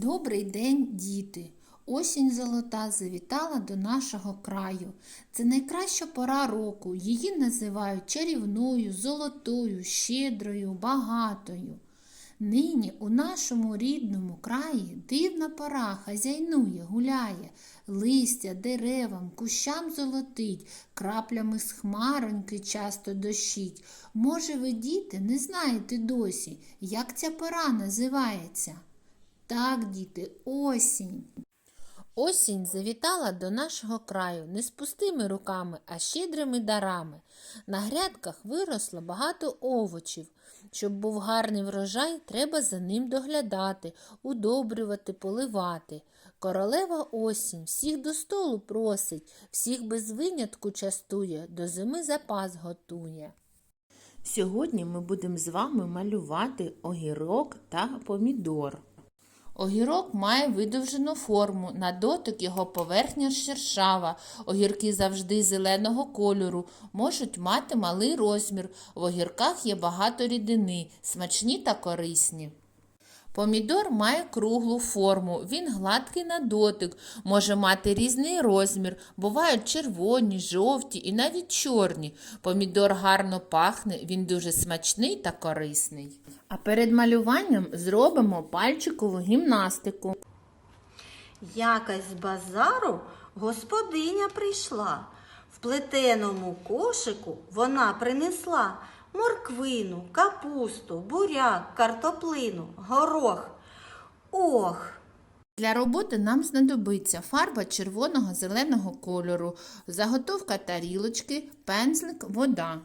Добрий день, діти! Осінь золота завітала до нашого краю. Це найкраща пора року. Її називають чарівною, золотою, щедрою, багатою. Нині у нашому рідному краї дивна пора хазяйнує, гуляє, листя деревам, кущам золотить, краплями з хмароньки часто дощить. Може, ви, діти, не знаєте досі, як ця пора називається? Так, діти, осінь. Осінь завітала до нашого краю не з пустими руками, а щедрими дарами. На грядках виросло багато овочів. Щоб був гарний врожай, треба за ним доглядати, удобрювати, поливати. Королева осінь всіх до столу просить, всіх без винятку частує, до зими запас готує. Сьогодні ми будемо з вами малювати огірок та помідор. Огірок має видовжену форму, на дотик його поверхня шершава. Огірки завжди зеленого кольору, можуть мати малий розмір. В огірках є багато рідини, смачні та корисні. Помідор має круглу форму, він гладкий на дотик, може мати різний розмір, бувають червоні, жовті і навіть чорні. Помідор гарно пахне, він дуже смачний та корисний. А перед малюванням зробимо пальчикову гімнастику. Якась з базару господиня прийшла. В плетеному кошику вона принесла морквину, капусту, буряк, картоплину, горох. Ох! Для роботи нам знадобиться фарба червоного зеленого кольору, заготовка тарілочки, пензлик, вода.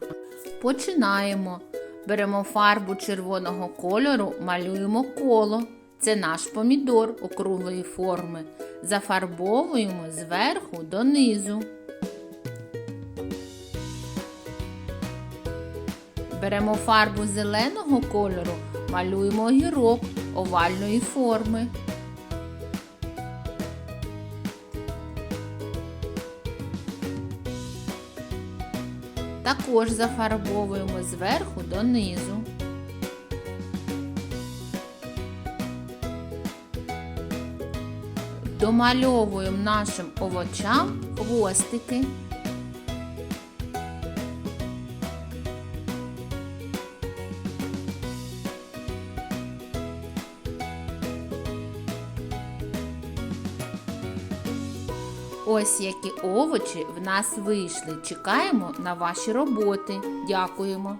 Починаємо. Беремо фарбу червоного кольору, малюємо коло. Це наш помідор округлої форми. Зафарбовуємо зверху донизу. Беремо фарбу зеленого кольору, малюємо огірок овальної форми. Також зафарбовуємо зверху донизу. Домальовуємо нашим овочам хвостики. Ось які овочі в нас вийшли. Чекаємо на ваші роботи. Дякуємо.